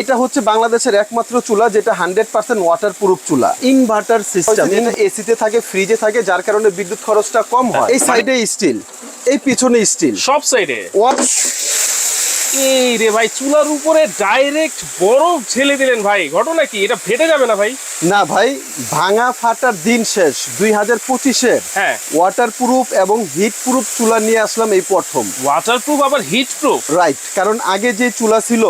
এটা হচ্ছে বাংলাদেশের একমাত্র চুলা যেটা হান্ড্রেড পার্সেন্ট ওয়াটার প্রুফ চুলা ইনভার্টার সিস্টেম এসিতে থাকে ফ্রিজে থাকে যার কারণে বিদ্যুৎ খরচটা কম হয়। এই সাইডে স্টিল এই পিছনে স্টিল সব সাইডে এই রে ভাই চুলার উপরে ডাইরেক্ট বরফ ঢেলে দিলেন ভাই। ঘটনা কি? এটা ফেটে যাবে না ভাই? না ভাই ভাঙা ফাটার দিন শেষ দুই হাজার পঁচিশের। হ্যাঁ। ওয়াটার প্রুফ এবং হিট প্রুফ চুলা নিয়ে আসলাম এই প্রথম। ওয়াটারপ্রুফ আবার হিট প্রুফ রাইট কারণ আগে যে চুলা ছিল।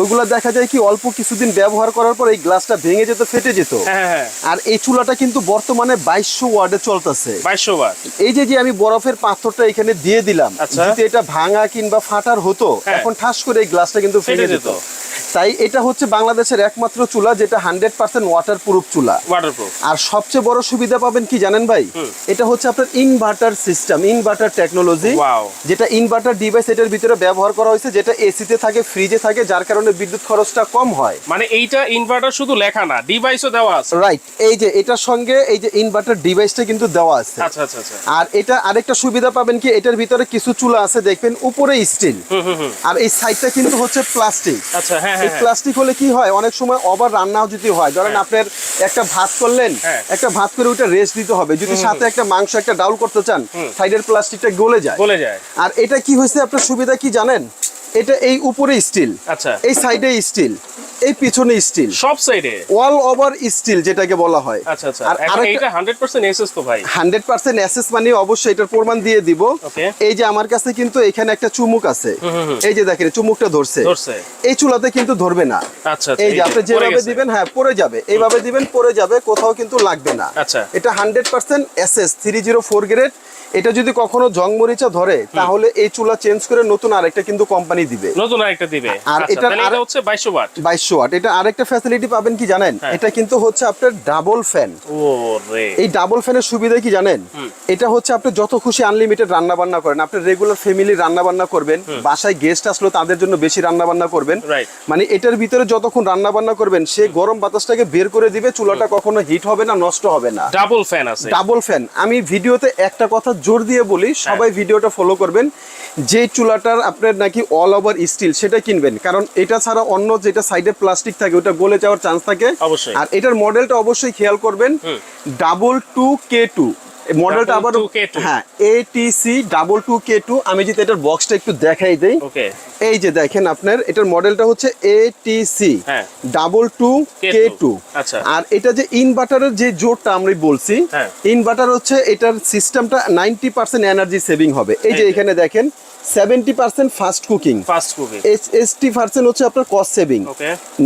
ওইগুলো দেখা যায় কি অল্প কিছুদিন ব্যবহার করার পর এই গ্লাসটা ভেঙে যেত ফেটে যেত। হ্যাঁ হ্যাঁ আর এই চুলাটা কিন্তু বর্তমানে বাইশশো ওয়ার্ডে চলতেছে। বাইশশো বার এই যে যে আমি বরফের পাথরটা এখানে দিয়ে দিলাম আচ্ছা। যদি এটা ভাঙা কিংবা ফাটার হতো হ্যাঁ। এখন ঠাস করে এই গ্লাসটা কিন্তু যেত যেত। তাই এটা হচ্ছে বাংলাদেশের একমাত্র চুলা যেটা হান্ড্রেড পার্সেন্ট ওয়াটার প্রুফ চুলা আর সবচেয়ে বড় সুবিধা পাবেন কি জানেন ভাই? এটা হচ্ছে আপনার ইনভার্টার সিস্টেম ইনভার্টার টেকনোলজি যেটা ইনভার্টার ডিভাইস এটার ভিতরে ব্যবহার করা হয়েছে যেটা এসিতে থাকে ফ্রিজে থাকে যার কারণে বিদ্যুৎ খরচটা কম হয়। মানে এইটা ইনভার্টার শুধু লেখা না ডিভাইসও দেওয়া আছে। রাইট এই যে এটার সঙ্গে এই যে ইনভার্টার ডিভাইসটা কিন্তু দেওয়া আছে। আচ্ছা আচ্ছা আচ্ছা। আর এটা আরেকটা সুবিধা পাবেন কি এটার ভিতরে কিছু চুলা আছে দেখবেন উপরে স্টিল আর এই সাইডটা কিন্তু হচ্ছে প্লাস্টিক আচ্ছা হ্যাঁ হ্যাঁ। প্লাস্টিক হলে কি হয়? অনেক সময় ওভার রান্নাও যদি হয় ধরেন হ্যাঁ। আপনার একটা ভাত করলেন হ্যাঁ। একটা ভাত করে ওইটা রেস্ট দিতে হবে। যদি সাথে একটা মাংস একটা ডাউল করতে চান। সাইডের প্লাস্টিকটা গলে যায়। গলে যায়। আর এটা কি হয়েছে? আপনার সুবিধা কি জানেন? এটা এই উপরে স্টিল। আচ্ছা। এই সাইডে স্টিল এই পিছনে স্টিল। সব সাইডে? অল ওভার স্টিল যেটাকে বলা হয়। আচ্ছা আচ্ছা। আর হান্ড্রেড পার্সেন্ট এসএস তো ভাই। হান্ড্রেড পার্সেন্ট অ্যাসেস মানে অবশ্যই এটার প্রমাণ দিয়ে দিব. এই যে আমার কাছে কিন্তু এখানে একটা চুমুক আছে। এই যে দেখেন চুমুকটা ধরছে। ধরছে। এই চুলাতে কিন্তু ধরবে না। আচ্ছা আচ্ছা, এই যে আপনি যেভাবে দিবেন হ্যাঁ পড়ে যাবে। এইভাবে দিবেন পড়ে যাবে কোথাও কিন্তু লাগবে না। আচ্ছা। এটা hundred percent SS three zero four grade এটা যদি কখনো জং মরিচা ধরে তাহলে এই চুলা চেঞ্জ করে নতুন আরেকটা কিন্তু কোম্পানি দিবে। নতুন আরেকটা দিবে। আর আচ্ছা, এটা হচ্ছে বাইশশো ওয়াট। বাইশশো ওয়াট। এটা আরেকটা ফ্যাসিলিটি পাবেন কি জানেন? হ্যাঁ। এটা কিন্তু হচ্ছে আপনার ডাবল ফ্যান ও রে এই ডাবল ফ্যানের সুবিধা কি জানেন? এটা হচ্ছে আপনি যত খুশি আনলিমিটেড রান্না বান্না করেন আপনি রেগুলার ফ্যামিলি রান্না বান্না করবেন বাসায় গেস্ট আসলো তাদের জন্য বেশি রান্না বান্না করবেন মানে এটার ভিতরে যতক্ষণ রান্না বান্না করবেন সে গরম বাতাসটাকে বের করে দিবে চুলাটা কখনো হিট হবে না নষ্ট হবে না। ডাবল ফ্যান আছে। ডাবল ফ্যান আমি ভিডিওতে একটা কথা জোর দিয়ে বলি সবাই ভিডিওটা ফলো করবেন। যে চুলাটার আপনার নাকি অল ওভার স্টিল সেটা কিনবেন। কারণ এটা ছাড়া অন্য যেটা সাইডে প্লাস্টিক থাকে ওটা গলে যাওয়ার চান্স থাকে। অবশ্যই। আর এটার মডেলটা অবশ্যই খেয়াল করবেন ডাবল টু কে টু মডেলটা আবার 2K2 হ্যাঁ ATC double two K two আমি যদি এটার বক্সটা একটু দেখাই দেই। ওকে এই যে দেখেন আপনার এটার মডেলটা হচ্ছে এটিসি হ্যাঁ। ডাবল টু কে টু আচ্ছা। আর এটা যে ইনভার্টারের যে জোরটা আমরা বলছি হ্যাঁ। ইনভার্টার হচ্ছে এটার সিস্টেমটা নাইনটি পার্সেন্ট এনার্জি সেভিং হবে। এই যে। এখানে দেখেন seventy percent fast cooking fast cooking ST percent হচ্ছে আপনার কস্ট সেভিং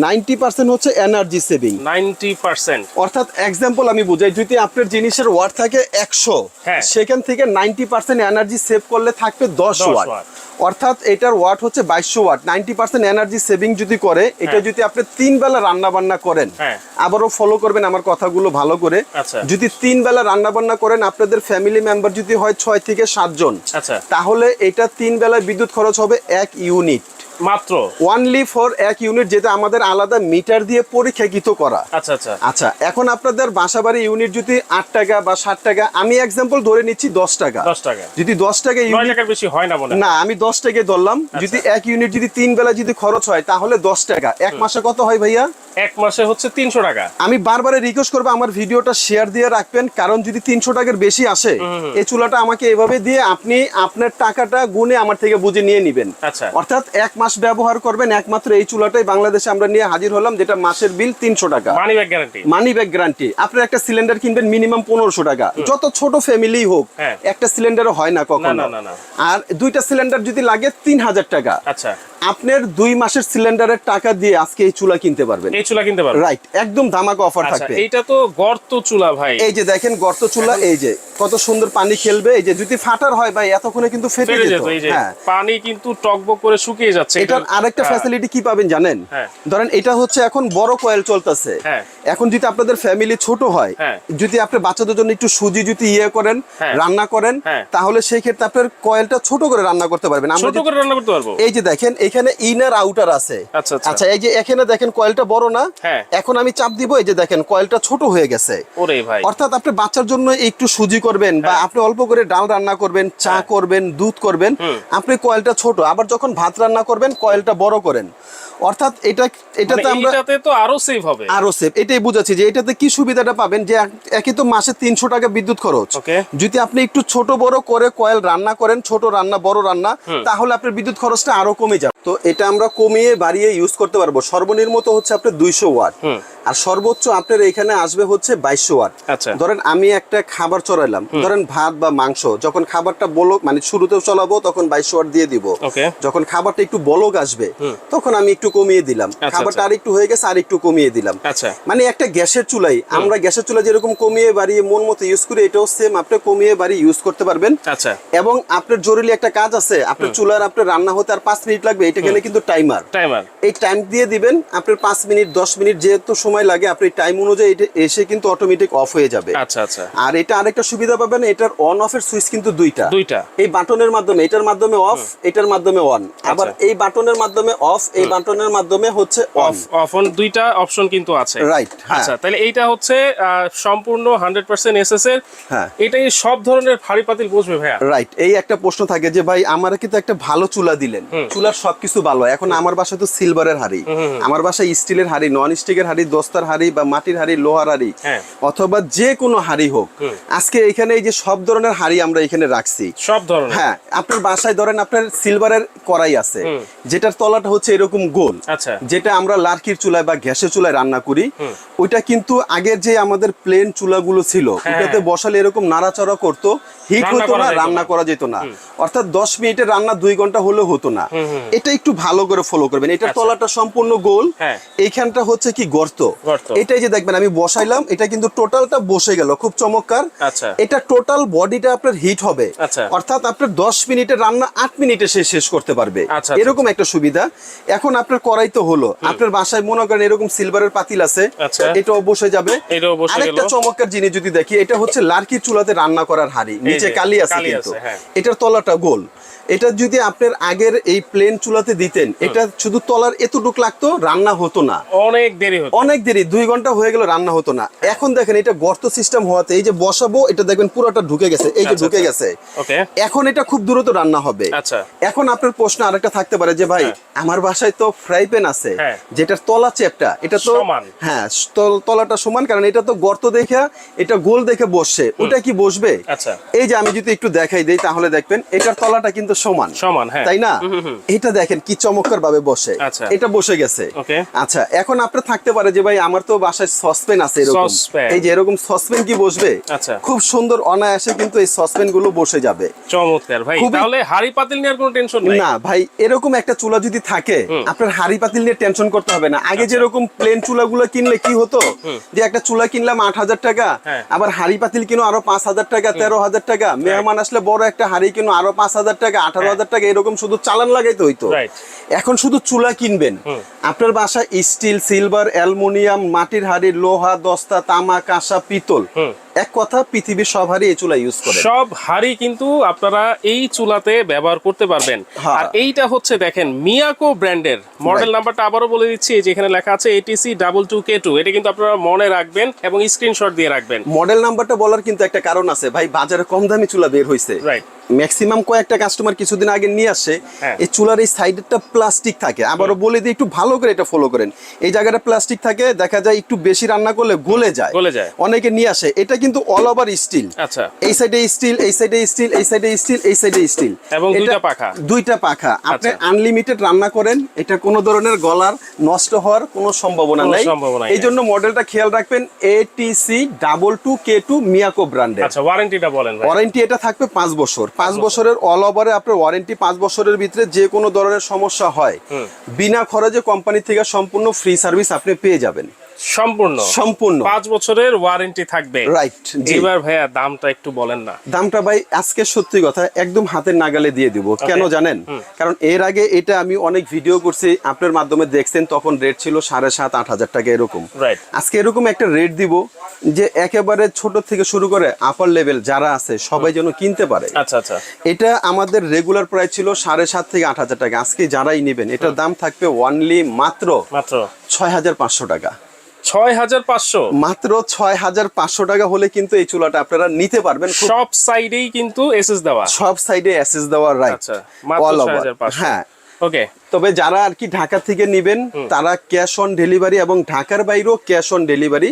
নাইনটি পার্সেন্ট হচ্ছে এনার্জি সেভিং নাইনটি পার্সেন্ট অর্থাৎ এক্সাম্পল আমি বুঝাই যদি আপনার জিনিসের ওয়াট থাকে একশো হ্যাঁ। সেখান থেকে নাইনটি পার্সেন্ট এনার্জি সেভ করলে থাকবে দশ 10 ওয়াট ওয়াট। অর্থাৎ এটার ওয়াট হচ্ছে বাইশশো watt ninety percent energy saving যদি করে এটা হ্যাঁ। যদি আপনি তিন বেলা রান্না বান্না করেন হ্যাঁ। আবারও ফলো করবেন আমার কথাগুলো ভালো করে আচ্ছা। যদি তিন বেলা রান্না বান্না করেন আপনাদের ফ্যামিলি মেম্বার যদি হয় ছয় থেকে সাতজন আচ্ছা তাহলে এটা তিন বেলা বিদ্যুৎ খরচ হবে এক ইউনিট। মাত্র? ওয়ানলি ফর এক ইউনিট যেটা আমাদের আলাদা মিটার দিয়ে পরীক্ষাকৃত করা। আচ্ছা আচ্ছা। আচ্ছা এখন আপনাদের বাসাবাড়ি ইউনিট যদি আট টাকা বা ষাট টাকা আমি এক্সাম্পল ধরে নিচ্ছি দশ টাকা। দশ টাকা। যদি দশ টাকা ইউনিট বেশি হয় না না আমি দশ টাকা ধরলাম। যদি এক ইউনিট যদি তিন বেলা যদি খরচ হয় তাহলে দশ টাকা। এক মাসে কত হয় ভাইয়া? এক মাসে হচ্ছে তিনশো টাকা। আমি বারবারে রিকোয়েস্ট করব আমার ভিডিওটা শেয়ার দিয়ে রাখবেন কারণ যদি তিনশো টাকার বেশি আসে এই চুলাটা আমাকে এভাবে দিয়ে আপনি আপনার টাকাটা গুনে আমার থেকে বুঝে নিয়ে নিবেন। আচ্ছা। অর্থাৎ এক মাস ব্যবহার করবেন একমাত্র এই চুলাটাই বাংলাদেশে আমরা নিয়ে হাজির হলাম যেটা মাসের বিল তিনশো টাকা। Money back guarantee money back guarantee আপনার একটা সিলিন্ডার কিনবেন মিনিমাম পনেরোশো টাকা। যত ছোট ফ্যামিলি হোক হ্যাঁ। একটা সিলিন্ডারও হয় না কখনো। আর দুইটা সিলিন্ডার যদি লাগে তিন হাজার টাকা। আচ্ছা। আপনার দুই মাসের সিলিন্ডারের টাকা দিয়ে আজকে এই চুলা কিনতে পারবেন। এই চুলা কিনতে পারব রাইট একদম ধামাকা অফার আচ্ছা থাকবে। এইটা তো গর্ত চুলা ভাই। এই যে দেখেন গর্ত চুলা এই যে কত সুন্দর পানি খেলবে। এই যে যদি ফাটার হয় ভাই এতক্ষণে কিন্তু ফেটে যেত। হ্যাঁ। পানি কিন্তু টকবক করে শুকিয়ে যাচ্ছে। এটার আরেকটা। ফ্যাসিলিটি কি পাবেন জানেন হ্যাঁ। ধরেন এটা হচ্ছে এখন বড় কয়েল চলতেছে হ্যাঁ। এখন যদি আপনাদের ফ্যামিলি ছোট হয় হ্যাঁ। যদি আপনি বাচ্চাদের জন্য একটু সুজি যদি ইয়ে করেন। রান্না করেন। তাহলে সেই ক্ষেত্রে আপনার কয়েলটা ছোট করে রান্না করতে পারবেন আমরা ছোট করে রান্না করতে পারব এই যে দেখেন এখানে ইনার আউটার আছে আচ্ছা, আচ্ছা। আচ্ছা এই যে এখানে দেখেন কয়েলটা বড় না। এখন আমি চাপ দিব এই যে দেখেন কয়েলটা ছোট হয়ে গেছে ওরে ভাই অর্থাৎ আপনি বাচ্চার জন্য একটু সুজি করবেন বা। আপনি অল্প করে ডাল রান্না করবেন চা করবেন দুধ করবেন আপনি কয়েলটা ছোট আবার যখন ভাত রান্না করবেন কয়েলটা বড় করেন। অর্থাৎ এটা মানে এটাতে আমরা এইটাতে তো আরও সেভ হবে। আরও সেফ এটাই বুঝাচ্ছি যে এটাতে কি সুবিধাটা পাবেন যে এক- একে তো মাসে তিনশো টাকা বিদ্যুৎ খরচ। যদি আপনি একটু ছোট বড় করে কয়েল রান্না করেন ছোট রান্না বড় রান্না তাহলে আপনার বিদ্যুৎ খরচটা আরও কমে যাবে। তো এটা আমরা কমিয়ে বাড়িয়ে ইউজ করতে পারব। সর্বনিম্ন তো হচ্ছে আপনার দুইশো ওয়াট। আর সর্বোচ্চ আপনার এখানে আসবে হচ্ছে বাইশশো ওয়াট। আচ্ছা। ধরেন আমি একটা খাবার চড়াইলাম। ধরেন ভাত বা মাংস যখন খাবারটা বলক মানে শুরুতেও চলাবো তখন বাইশশো ওয়াট দিয়ে দিব। যখন খাবারটা একটু বলক আসবে তখন আমি একটু কমিয়ে দিলাম। আচ্ছা, খাবারটা আচ্ছা। আর একটু হয়ে গেছে আর একটু কমিয়ে দিলাম। আচ্ছা। মানে একটা গ্যাসের চুলাই আমরা গ্যাসের চুলা যেরকম কমিয়ে বাড়িয়ে মন মতো ইউজ করি এটাও সেম আপনি কমিয়ে বাড়িয়ে ইউজ করতে পারবেন। আচ্ছা। এবং আপনার জরুরি একটা কাজ আছে আপনার চুলার আপনার রান্না হতে আর পাঁচ মিনিট লাগবে এটা গেলে কিন্তু টাইমার টাইমার এই টাইম দিয়ে দিবেন আপনার পাঁচ মিনিট দশ মিনিট যেহেতু সময় লাগে আপনি টাইম অনুযায়ী এটা এসে কিন্তু অটোমেটিক অফ হয়ে যাবে। আচ্ছা আচ্ছা। আর এটা আরেকটা সুবিধা পাবেন এটার অন অফ এর সুইচ কিন্তু দুইটা। দুইটা। এই বাটনের মাধ্যমে এটার মাধ্যমে অফ এটার মাধ্যমে অন আবার আচ্ছা। এই বাটনের মাধ্যমে অফ এই বাটনের মাধ্যমে হচ্ছে অফ অফ অন দুইটা অপশন কিন্তু আছে। রাইট হ্যাঁ। আচ্ছা তাহলে এইটা হচ্ছে সম্পূর্ণ হান্ড্রেড পার্সেন্ট এসএস এর। হ্যাঁ। এটাই সব ধরনের ভারী পাতিল বসবে ভাইয়া। রাইট এই একটা প্রশ্ন থাকে যে ভাই আমার কিন্তু একটা ভালো চুলা দিলেন? চুলার সবকিছু ভালো। এখন আমার বাসায় তো সিলভারের হাড়ি। আমার বাসায় স্টিলের হাড়ি নন স্টিকের হাড়ি দস্তার হাড়ি বা মাটির হাড়ি লোহার হাড়ি হ্যাঁ। অথবা যে কোনো হাড়ি হোক। আজকে এখানে এই যে সব ধরনের হাড়ি আমরা এখানে রাখছি। সব ধরনের। হ্যাঁ আপনার বাসায় ধরেন আপনার সিলভারের কড়াই আছে। যেটার তলাটা হচ্ছে এরকম গোল। আচ্ছা। যেটা আমরা লার্কির চুলায় বা গ্যাসের চুলায় রান্না করি। ওইটা কিন্তু আগের যে আমাদের প্লেন চুলাগুলো ছিল হ্যাঁ। ওটাতে বসালে এরকম নাড়াচড়া করতো হিট হতো না রান্না করা যেত না। অর্থাৎ দশ মিনিটের রান্না দুই ঘণ্টা হলেও হতো না। এটা একটু ভালো করে ফলো করবেন। এটার তলাটা সম্পূর্ণ গোল। আচ্ছা। হ্যাঁ। এইখানটা হচ্ছে কি গর্ত। এটাই যে দেখবেন আমি বসাইলাম এটা কিন্তু টোটালটা বসে গেল খুব চমৎকার। আচ্ছা। এটা টোটাল বডিটা আপনার হিট হবে। আচ্ছা। অর্থাৎ আপনার দশ মিনিটের রান্না আট মিনিটে সে শেষ করতে পারবে। আচ্ছা, এরকম একটা সুবিধা। এখন আপনার করাই তো হলো। আপনার বাসায় মনে করেন এরকম সিলভারের পাতিল আছে। আচ্ছা। এটাও বসে যাবে। এটাও বসে আরেকটা চমৎকার জিনিস যদি দেখি এটা হচ্ছে লার্কি চুলাতে রান্না করার হাড়ি। নিচে কালি আছে কিন্তু। হ্যাঁ। এটার তলাটা গোল। এটা যদি আপনার আগের এই প্লেন চুলাতে দিতেন এটা শুধু তলার এতটুক লাগতো রান্না হতো না। অনেক দেরি হতো। অনেক দেরি দুই ঘণ্টা হয়ে গেল রান্না হতো না। এখন দেখেন এটা গর্ত সিস্টেম হওয়াতে এই যে বসাবো এটা দেখবেন পুরোটা ঢুকে গেছে এই যে আচ্ছা, ঢুকে আচ্ছা। গেছে। এখন এটা খুব দ্রুত রান্না হবে। আচ্ছা। এখন আপনার প্রশ্ন আরেকটা থাকতে পারে যে ভাই আমার বাসায় তো ফ্রাই প্যান আছে হ্যাঁ। যেটার তলা চেপটা এটা তো হ্যাঁ তলাটা সমান কারণ এটা তো গর্ত দেখে এটা গোল দেখে বসছে। ওটা কি বসবে? আচ্ছা। এই যে আমি যদি একটু দেখাই দেই তাহলে দেখবেন এটার তলাটা কিন্তু সমান। সমান হ্যাঁ। তাই না? এটা দেখেন কি চমৎকার ভাবে বসে। আচ্ছা। এটা বসে গেছে. আচ্ছা এখন আপনার থাকতে পারে যে ভাই আমার তো বাসায় সসপেন আছে এরকম। এই যে এরকম সসপেন কি বসবে? আচ্ছা। খুব সুন্দর অনায়াসে কিন্তু এই সসপেনগুলো বসে যাবে। চমৎকার ভাই। তাহলে হাড়ি পাতিল নেওয়ার কোনো টেনশন নেই। না ভাই এরকম একটা চুলা যদি থাকে আপনার হাড়ি পাতিল নিয়ে টেনশন করতে হবে না। আচ্ছা। আগে যেরকম প্লেন চুলাগুলো কিনলে কি হতো যে একটা চুলা কিনলাম আট হাজার টাকা হ্যাঁ। আবার হাড়ি পাতিল কিনো আরও পাঁচ হাজার টাকা তেরো হাজার টাকা মেহমান আসলে বড় একটা হাড়ি কিনো আরও পাঁচ হাজার টাকা আঠারো হাজার টাকা এরকম শুধু চালান লাগাইতে হইতো. এখন শুধু চুলা কিনবেন। আপনার বাসা স্টিল সিলভার অ্যালুমিনিয়াম মাটির হাড়ি লোহা দস্তা তামা কাঁসা পিতল। এক কথা পৃথিবীর সব হাড়ি এই চুলা ইউজ করে সব হাড়ি কিন্তু আপনারা এই চুলাতে ব্যবহার করতে পারবেন। হ্যাঁ। আর এইটা হচ্ছে দেখেন মিয়াকো ব্র্যান্ডের মডেল নাম্বারটা আবারও বলে দিচ্ছি এই যে এখানে লেখা আছে ATC double two K two এটা কিন্তু আপনারা মনে রাখবেন এবং স্ক্রিনশট দিয়ে রাখবেন। মডেল নাম্বারটা বলার কিন্তু একটা কারণ আছে। ভাই বাজারে কম দামি চুলা বের হয়েছে Right. ম্যাক্সিমাম কয়েকটা কাস্টমার কিছুদিন আগে নিয়ে আসে হ্যাঁ। এই চুলার এই সাইডেরটা প্লাস্টিক থাকে। আবারও বলে দিই একটু ভালো করে এটা ফলো করেন। এই জায়গাটা প্লাস্টিক থাকে দেখা যায় একটু বেশি রান্না করলে গলে যায়। গলে যায়। অনেকে নিয়ে আসে। এটা কিন্তু অল ওভার স্টিল আচ্ছা। এই সাইডে স্টিল এই সাইডে স্টিল এই সাইডে স্টিল এই সাইডে স্টিল এবং দুইটা পাখা। দুইটা পাখা। আপনি আচ্ছা। আনলিমিটেড রান্না করেন এটা কোনো ধরনের গলার নষ্ট হওয়ার কোনো সম্ভাবনা নাই। এই। জন্য মডেলটা খেয়াল রাখবেন ATC double two K two Miyako ব্র্যান্ডের আচ্ছা ওয়ারেন্টিটা বলেন ভাই। ওয়ারেন্টি এটা থাকবে পাঁচ বছর। পাঁচ বছরের অল ওভারে আপনার ওয়ারেন্টি পাঁচ বছরের ভিতরে যে কোনো ধরনের সমস্যা হয় বিনা খরচে কোম্পানি থেকে সম্পূর্ণ ফ্রি সার্ভিস আপনি পেয়ে যাবেন। সম্পূর্ণ। সম্পূর্ণ। পাঁচ বছরের ওয়ারেন্টি থাকবে। রাইট এবার ভাইয়া দামটা একটু বলেন না। দামটা ভাই আজকে সত্যি কথা একদম হাতের নাগালে দিয়ে দিব। কেন জানেন? কারণ এর আগে এটা আমি অনেক ভিডিও করছি আপনার মাধ্যমে দেখছেন তখন রেট ছিল সাড়ে সাত আট হাজার টাকা এরকম। রাইট আজকে এরকম একটা রেট দিব যে একেবারে ছোট থেকে শুরু করে আপার লেভেল যারা আছে সবাই যেন কিনতে পারে। আচ্ছা আচ্ছা। এটা আমাদের রেগুলার প্রাইস ছিল সাড়ে সাত থেকে আট হাজার টাকা। আজকে যারাই নেবেন এটার দাম থাকবে ওয়ানলি মাত্র মাত্র। ছয় হাজার পাঁচশো টাকা। ছয় হাজার পাঁচশো। মাত্র ছয় হাজার পাঁচশো টাকা হলে কিন্তু এই চুলাটা আপনারা নিতে পারবেন। সব সাইডেই কিন্তু এসএস দেওয়া। সব সাইডে রাইট আচ্ছা, মাত্র অল ওভার 6500 হ্যাঁ। ওকে তবে যারা আর কি ঢাকা থেকে নিবেন তারা ক্যাশ অন ডেলিভারি এবং ঢাকার বাইরেও ক্যাশ অন ডেলিভারি